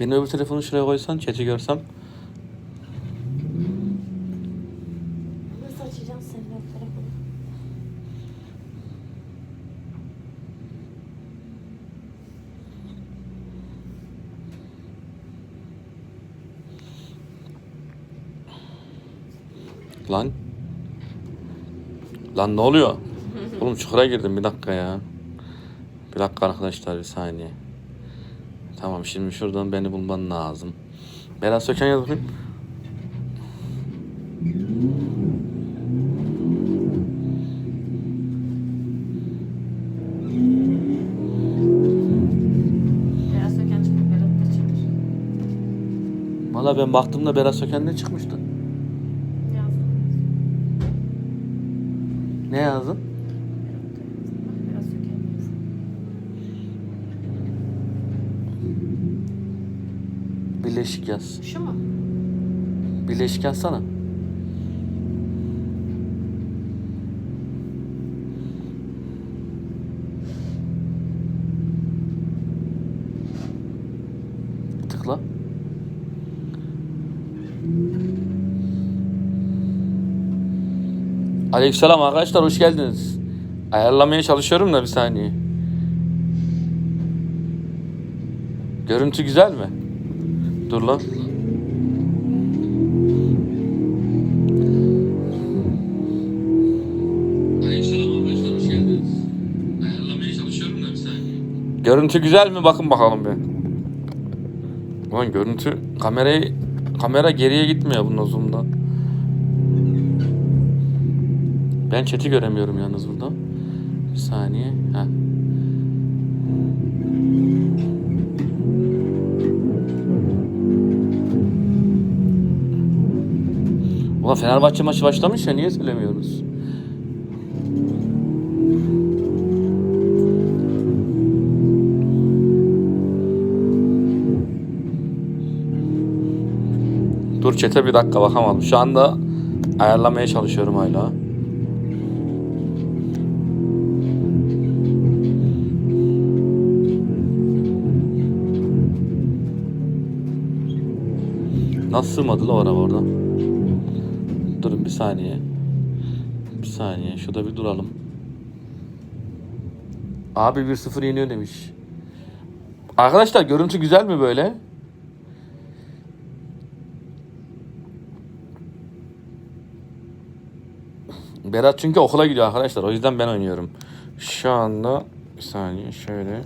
Beni öbür telefonu şuraya koysan chat'i görsem. Nasıl açacaksın sen o telefonu? Lan. Lan ne oluyor? Oğlum çukura girdim bir dakika ya. Bir dakika arkadaşlar bir saniye. Tamam şimdi şuradan beni bulman lazım. Berat Söken yaz bakayım. Biraz söken çıkıp Berat da çıkmış. Valla ben baktığımda Berat Söken ne çıkmıştı? Yazdım. Ne yazdın? Biraz söken yazdım. Birleşik yaz. Şu mu? Birleşik yazsana. Tıkla. Aleykümselam arkadaşlar hoş geldiniz. Ayarlamaya çalışıyorum da bir saniye. Görüntü güzel mi? Dur lan. Görüntü güzel mi? Bakın bakalım bir. Ulan görüntü kamerayı kamera geriye gitmiyor bunun zoom'da. Ben chat'i göremiyorum yalnız burada. Bir saniye. Heh. Ulan Fenerbahçe maçı başlamış ya niye söylemiyorsunuz? Dur çete bir dakika bakamadım. Şu anda ayarlamaya çalışıyorum hala. Nasıl sığmadı la o araba orada? Bir saniye. Bir saniye. Şurada bir duralım. Abi 1-0 yeniyor demiş. Arkadaşlar görüntü güzel mi böyle? Berat çünkü okula gidiyor arkadaşlar. O yüzden ben oynuyorum. Şu anda bir saniye şöyle.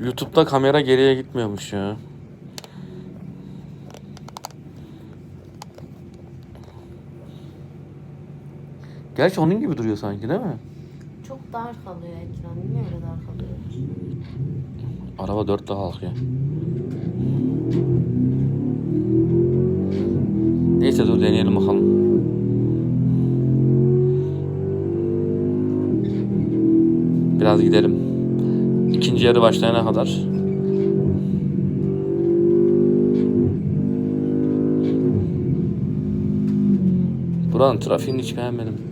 YouTube'da kamera geriye gitmiyormuş ya. Gerçi onun gibi duruyor sanki değil mi? Çok dar kalıyor ekran. Niye öyle dar kalıyor? Araba dört daha kalkıyor. Neyse dur deneyelim bakalım. Biraz gidelim. İkinci yarı başlayana kadar. Buranın trafiğini hiç beğenmedim.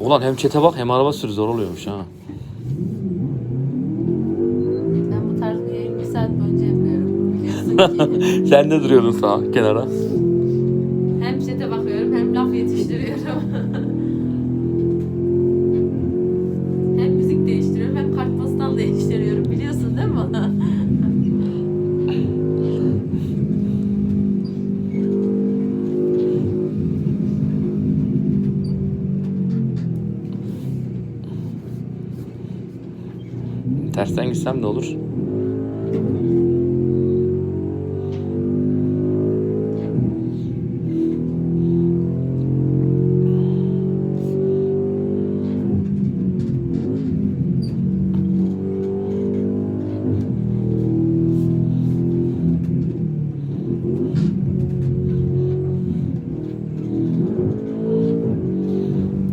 Ulan hem çete bak hem araba sürü zor oluyormuş ha. Ben bu tarz bir yayın bir saat boyunca yapıyorum. Biliyorsun ki. Sen de duruyordun sağa kenara. Tersten gitsem de olur.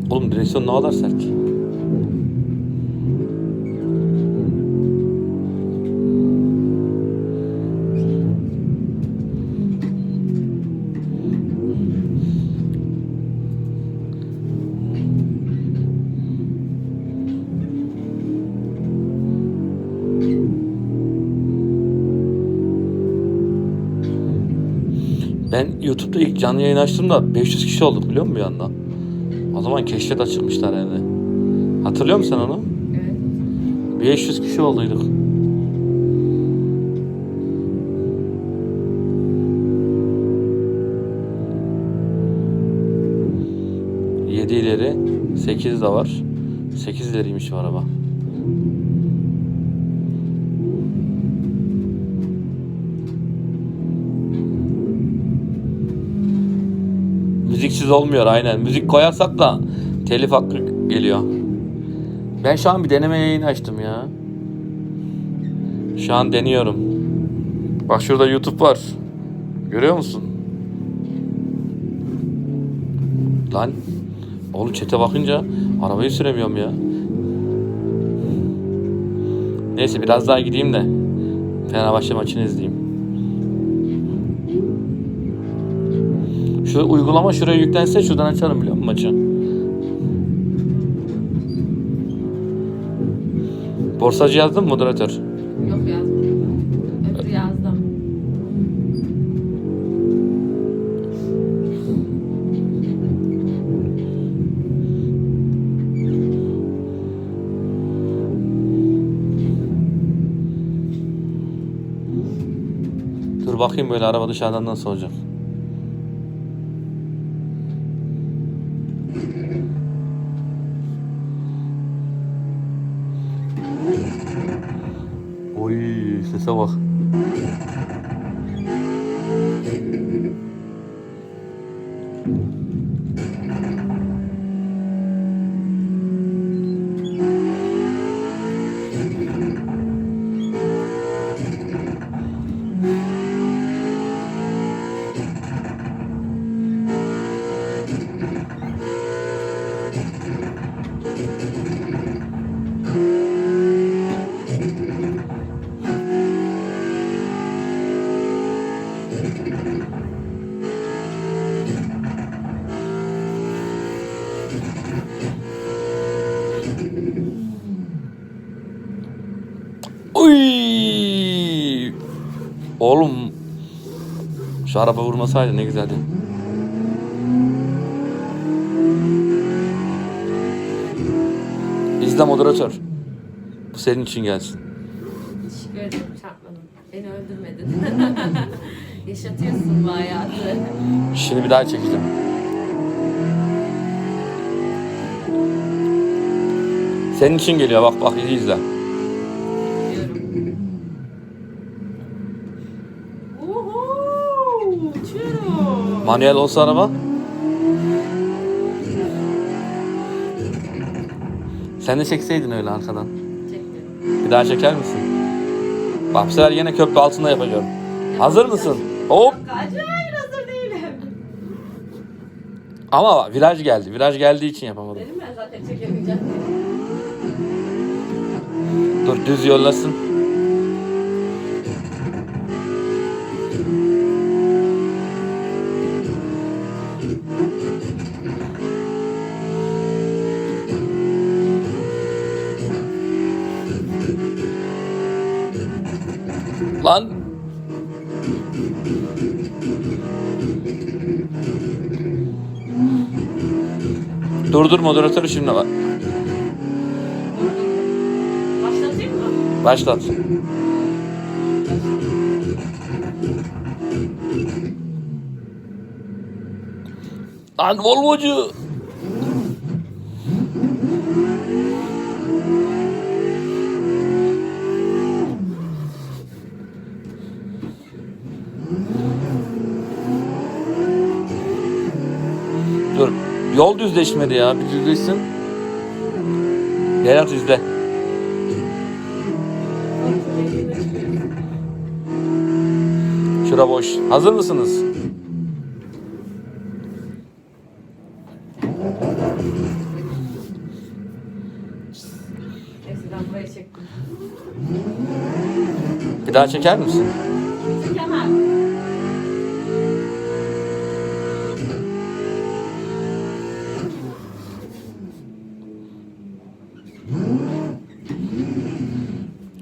Oğlum direksiyon ne kadar sert. Ben YouTube'da ilk canlı yayın açtığımda 500 kişi olduk biliyor musun bir anda? O zaman keşfet açılmışlar yani. Hatırlıyor musun sen onu? Evet. 500 kişi olduyduk. Yedi ileri, sekiz de var. Sekiz ileriymiş bu araba. Müziksiz olmuyor aynen. Müzik koyarsak da telif hakkı geliyor. Ben şu an bir deneme yayını açtım ya. Şu an deniyorum. Bak şurada YouTube var. Görüyor musun? Lan. Oğlum çete bakınca arabayı süremiyorum ya. Neyse biraz daha gideyim de Fenerbahçe maçını izleyeyim. Şu uygulama şuraya yüklense şuradan açarım biliyor musun maçı? Borsacı yazdın mı moderatör? Yok yazmadım. Öbürü yazdım. Dur bakayım böyle araba dışarıdan nasıl olacak. селах. Oğlum şu araba vurmasaydı ne güzeldi. İzle moderatör. Bu senin için gelsin. Teşekkür ederim çarpmadım. Beni öldürmedin. Yaşatıyorsun bu hayatı. Şimdi bir daha çekeceğim. Senin için geliyor bak bak izle. Manuel olsa araba. Sen de çekseydin öyle arkadan. Çektim. Bir daha çeker misin? Bak bu sefer yine köprü altında yapacağım. Hazır mısın? Hop! Hayır hazır değilim. Ama bak, viraj geldi. Viraj geldiği için yapamadım. Dedim ben zaten çekemeyeceğim. Dur düz yollasın. Lan Durdur moderatörü şimdi bak. Başlatayım mı? Başlat. Lan Volvocu. Dur. Yol düzleşmedi ya. Bir düzleşsin. Berat izle. Şura boş. Hazır mısınız? Bir daha çeker misin?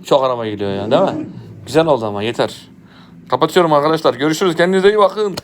Çok araba gidiyor ya değil mi? Güzel oldu ama yeter. Kapatıyorum arkadaşlar. Görüşürüz. Kendinize iyi bakın.